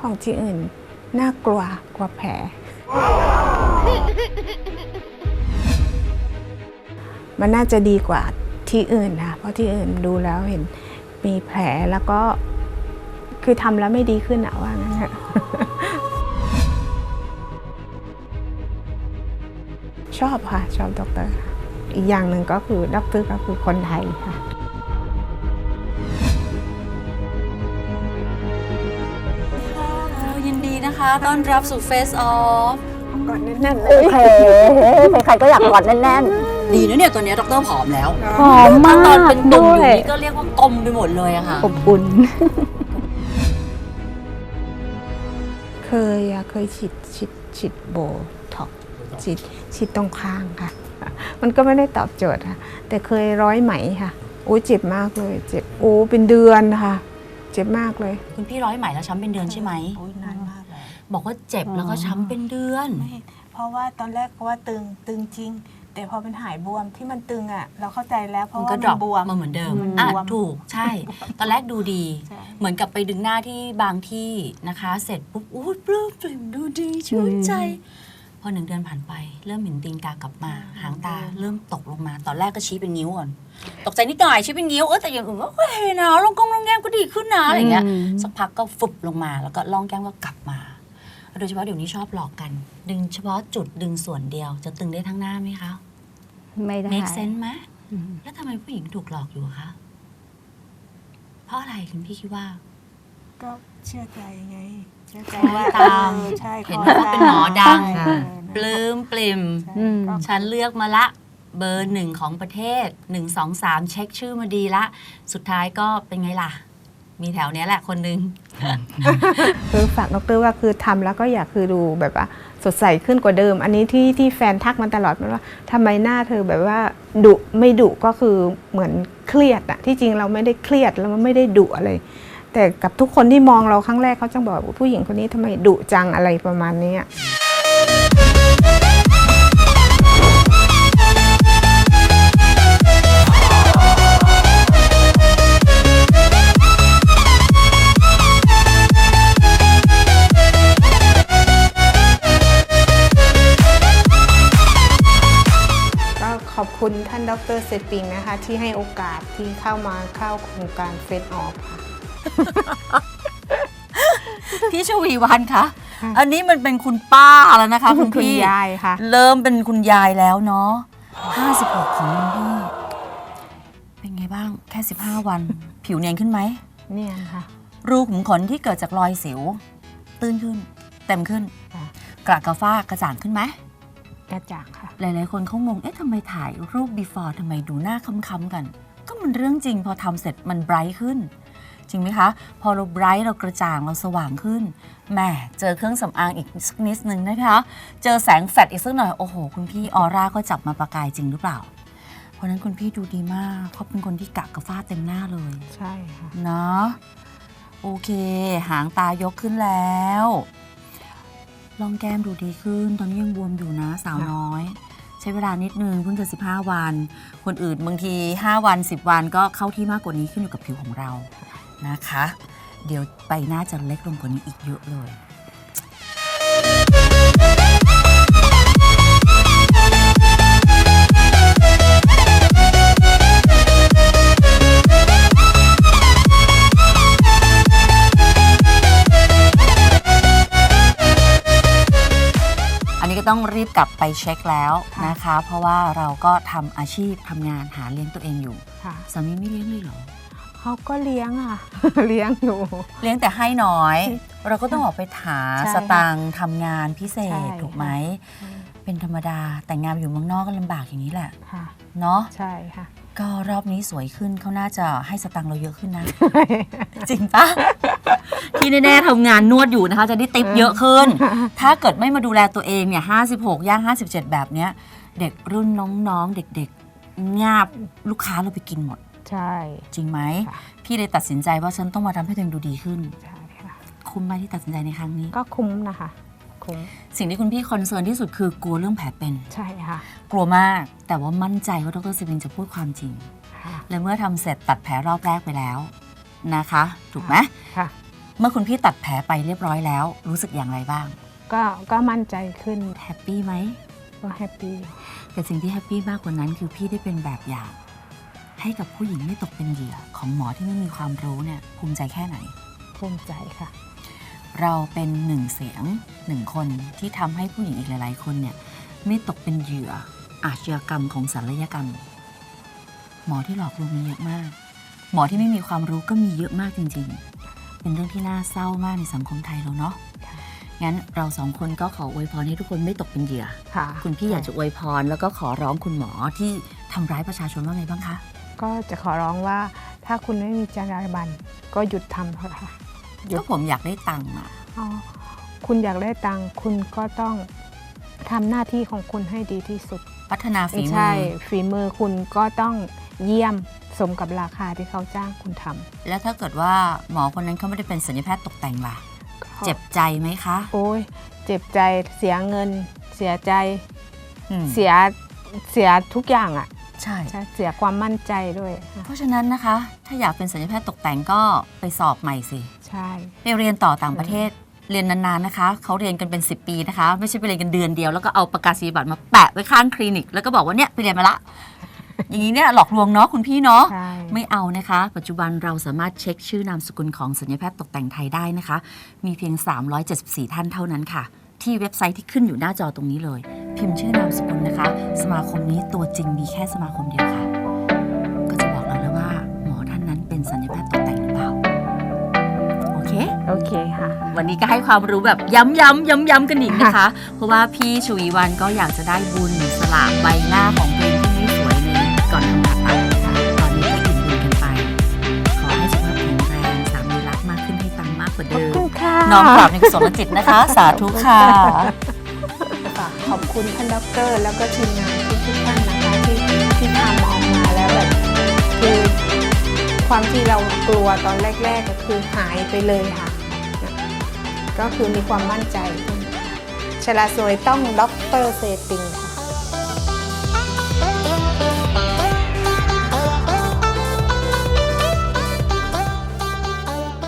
ของที่อื่น น่ากลัวกว่าแผล มันน่าจะดีกว่าที่อื่นนะเพราะที่อื่นดูแล้วเห็นมีแผลแล้วก็คือทำแล้วไม่ดีขึ้นอะว่างั้นเถอะชอบค่ะ ชอบด็อกเตอร์อีกอย่างหนึ่งก็คือด็อกเตอร์ก็คือคนไทยค่ะ ต้อนรับสู่ Face Off ก่อนแน่นๆเลโอย เคใครๆก็อยากกอดแน่นดีนะเนี่ยตัวเนี้ยดรผอมแล้วๆหอมมาตอนเป็นกตุ่มด้อวยู่ยนี่ก็เรียกว่ากลมไปหมดเลยอะค่ะ อบอุ่น เคยอะเคยฉีดฉีดฉีดโบท็อกซ์ฉีดฉีดตรงข้างค่ะ มันก็ไม่ได้ตอบโจทย์ค่ะ แต่เคยร้อยไหมค่ะโอ้ยเจ็บมากเลย เจ็บโอ้เป็นเดือนค่ะ เจ็บมากเลย คุณพี่ร้อยไหมแล้วช้ำเป็นเดือนใช่ไหมโอ้ย บอกว่าเจ็บแล้วก็ช้ำเป็นเดือน ไม่เพราะว่าตอนแรกก็ว่าตึงตึงจริง แต่พอเป็นหายบวมที่มันตึงอะ เราเข้าใจแล้วเพมันราะว่าก็มัดรอปนบวม มาเหมือนเดิมมันอะบวมถูกใช่ ตอนแรกดูดี ใช่ เหมือนกับไปดึงหน้าที่บางที่นะคะ เสร็จปุ๊บอู้ปลื้มปริ่มดูดีชื่นใจ พอหนึ่งเดือนผ่านไป เริ่มเห็นตีนกากลับมา หางตาเริ่มตกลงมา ตอนแรกก็ชี้เป็นนิ้วก่อน ตกใจนิดหน่อยชี้เป็นนิ้วเออแต่อย่างอื่นก็เฮ้ยนะลองกล้องลองแก้มก็ดีขึ้นนะอะไรอย่างเงี้ยอืมสักพักก็ฟุบลงมาแล้วก็ล่องแก้มก็กลับมา โดยเฉพาะเดี๋ยวนี้ชอบหลอกกัน ดึงเฉพาะจุดดึงส่วนเดียว จะตึงได้ทั้งหน้าไหมคะไม่ได้ make sense ไหมอืมแล้วทำไมผู้หญิงถูกหลอกอยู่อะคะเพราะอะไรคุณพี่คิดว่า ก็เชื่อใจไงเชื่อใจคอยว่าตามเออใช่เห็นคอยว่าตเป็นหมอดังใช่ปลื้มปลิมใช่อืมก็ฉันเลือกมาละเบอร์หนึ่งของประเทศหนึ่งสองสามเช็คชื่อมาดีละ สุดท้ายก็เป็นไงล่ะ มีแถวเนี้ยแหละคนหนึง คือฝากดรว่าคือทำแล้วก็อยากคือดูแบบว่าสดใสขึ้นกว่าเดิม อันนี้ที่ที่แฟนทักมาตลอดว่าทำไมหน้าเธอแบบว่าดุไม่ดุก็คือเหมือนเครียดอะที่จริงเราไม่ได้เครียดแล้วมันไม่ได้ดุอะไร แต่กับทุกคนที่มองเราครั้งแรกเขาจะบอกว่าผู้หญิงคนนี้ทำไมดุจังอะไรประมาณเนี้ย คุณท่านดรเซปิงนะคะ ที่ให้โอกาสที่เข้ามาเข้าโครงการเฟสออฟค่ะ พี่ชวีวันคะ ค่ะ อันนี้มันเป็นคุณป้าแล้วนะคะ คุณคุณพี่ ยายค่ะ เริ่มเป็นคุณยายแล้วเนาะ56ของคุณพี่ เป็นไงบ้างแค่ 15 วัน ผิวเนียนขึ้นไหม เนี่ยค่ะ รูขุมขนที่เกิดจากรอยสิว ตื้นขึ้น เต็มขึ้น ค่ะ กระกระฟ้ากระจ่างขึ้นไหม กระจ่างค่ะ หลาย ๆ คนเขางง เอ๊ะทำไมถ่ายรูป before ทำไมดูหน้าค้ำๆกัน ก็มันเรื่องจริงพอทำเสร็จมันไบรท์ขึ้น จริงไหมคะ พอเราไบรท์เรากระจ่างเราสว่างขึ้น แหม่เจอเครื่องสำอางอีกสักนิดนึงนะคะ เจอแสงแฟลชอีกสักหน่อย โอ้โห คุณพี่ออร่าก็จับมาประกายจริงหรือเปล่า เพราะฉะนั้นคุณพี่ดูดีมากเขาเป็นคนที่กะกระฟ้าเต็มหน้าเลย ใช่ค่ะ เนาะ โอเค หางตายกขึ้นแล้ว ลองแก้มดูดีขึ้น ตอนนี้ยังบวมอยู่นะสาวน้อย ใช้เวลานิดนึงเพิ่งจะ 15 วัน คนอื่นบางที 5 วัน 10 วันก็เข้าที่มากกว่านี้ขึ้นอยู่กับผิวของเรานะคะ เดี๋ยวไปหน้าจะเล็กลงกว่านี้อีกเยอะเลย ต้องรีบกลับไปเช็คแล้วนะคะ เพราะว่าเราก็ทำอาชีพทำงานหาเลี้ยงตัวเองอยู่ค่ะสามีไม่เลี้ยงเลยเหรอ เขาก็เลี้ยงอะ เลี้ยงอยู่ เลี้ยงแต่ให้น้อย เราก็ต้องออกไปหาใช่สตางค์ทำงานพิเศใช่ษถูกไหม เป็นธรรมดาแต่งงานอยู่เมืองนอกก็ลำบากอย่างนี้แหละ ค่ะ เนาะใช่ค่ะ ก็รอบนี้สวยขึ้นเขาน่าจะให้สตังค์เราเยอะขึ้นนะ จริงปะที่แน่ๆทำงานนวดอยู่นะคะ จะได้ติปเยอะขึ้น ถ้าเกิดไม่มาดูแลตัวเองเนี่ย56ย่าง57 แบบเนี้ย เด็กรุ่นน้องๆ เด็กๆ งาบลูกค้าเราไปกินหมด ใช่ จริงไหม ค่ะ พี่เลยตัดสินใจว่าฉันต้องมาทำให้ตัวเองดูดีขึ้น ใช่ค่ะ คุ้มไหมที่ตัดสินใจในครั้งนี้ ก็คุ้มนะคะ คุ้ม สิ่งที่คุณพี่คอนเซิร์นที่สุดคือกลัวเรื่องแผลเป็น ใช่ค่ะ กลัวมากแต่ว่ามั่นใจว่าดรซิบินจะพูดความจริงค่ะและเมื่อทำเสร็จตัดแผลรอบแรกไปแล้วนะคะ ถูกไหมค่ะ เมื่อคุณพี่ตัดแผลไปเรียบร้อยแล้ว รู้สึกอย่างไรบ้าง ก็ก็มั่นใจขึ้นแฮปปี้ไหมก็แฮปปี้แต่สิ่งที่แฮปปี้มากกว่านั้นคือพี่ได้เป็นแบบอย่าง ให้กับผู้หญิงไม่ตกเป็นเหยื่อของหมอที่ไม่มีความรู้เนี่ยภูมิใจแค่ไหน ภูมิใจค่ะ เราเป็นหนึ่งเสียงหนึ่งคนที่ทำให้ผู้หญิงอีกหลาย ๆ คนเนี่ยไม่ตกเป็นเหยื่ออาชญากรรมของศัลยกรรม หมอที่หลอกลวงมีเยอะมาก หมอที่ไม่มีความรู้ก็มีเยอะมากจริง ๆ เป็นเรื่องที่น่าเศร้ามากในสังคมไทยเราเนาะค่ะงั้นเราสองคนก็ขออวยพรให้ทุกคนไม่ตกเป็นเหยื่อค่ะคุณพี่อยากจะอวยพรแล้วก็ขอร้องคุณหมอที่ทำร้ายประชาชนว่าไงบ้างคะ ก็จะขอร้องว่าถ้าคุณไม่มีจรรยาบรรณก็หยุดทำเถอะค่ะหยุด ก็ผมอยากได้ตังค์อะอ๋อคุณอยากได้ตังค์คุณก็ต้องทำหน้าที่ของคุณให้ดีที่สุด พัฒนาฝีมืใช่อฝีมือคุณก็ต้องเยี่ยมสมกับราคาที่เขาจ้างคุณทำแล้วถ้าเกิดว่าหมอคนนั้นเขาไม่ได้เป็นศัลยแพทย์ตกแต่งล่ะ เจ็บใจไหมคะโอ้ยเจ็บใจเสียเงิน เสียใจอืมเสียเสียทุกอย่างอะ่ะใช่ ใช่เสียความมั่นใจด้วยค่ะเพราะฉะนั้นนะคะ ถ้าอยากเป็นศัลยแพทย์ตกแต่งก็ไปสอบใหม่สิ ใช่ไปเรียนต่อต่างประเทศเรียนนานๆนะคะเขาเรียนกันเป็น 10 ปีนะคะ ไม่ใช่ไปเรียนกันเดือนเดียว แล้วก็เอาประกาศนียบัตรมาแปะไว้ข้างคลินิก แล้วก็บอกว่าเนี่ยไปเรียนมาละ อย่างนี้เนี่ยหลอกลวงเนาะคุณพี่เนาะ ใช่ไม่เอานะคะ ปัจจุบันเราสามารถเช็คชื่อนามสกุลของศัลยแพทย์ตกแต่งไทยได้นะคะ มีเพียง 374 ท่านเท่านั้นค่ะ ที่เว็บไซต์ที่ขึ้นอยู่หน้าจอตรงนี้เลย พิมพ์ชื่อนามสกุลนะคะ สมาคมนี้ตัวจริงมีแค่สมาคมเดียวค่ะ ก็จะบอกเราแล้วว่าหมอท่านนั้นเป็นศัลยแพทย์ตก โอเคค่ะ วันนี้ก็ให้ความรู้แบบย้ำย้ำย้ำย้ำๆกันอีกนะคะ เพราะว่าพี่ชวีวันก็อยากจะได้บุญสละใบหน้าของตัวเองที่ไม่สวยในก่อนทำผ่าตัดนะคะตอนนี้ก็อิ่มบุญกันไป ขอให้สุขภาพแข็งแรงสามีรักมากขึ้นให้ตังค์มากกว่าขอบเดิมคุณค่ะน้อมกราบในกุศลจิตนะคะ สาธุค่ะฝากขอบคุณท่านด็อกเตอร์แล้วก็ทีมงานทุกทุกๆท่านนะคะที่ที่ทำออกมาแล้วแบบคือความที่เรากลัวตอนแรก ๆ ก็คือหายไปเลยค่ะ ก็คือมีความมั่นใจชลาสวยต้องด็อกเตอร์เซติงค่ะ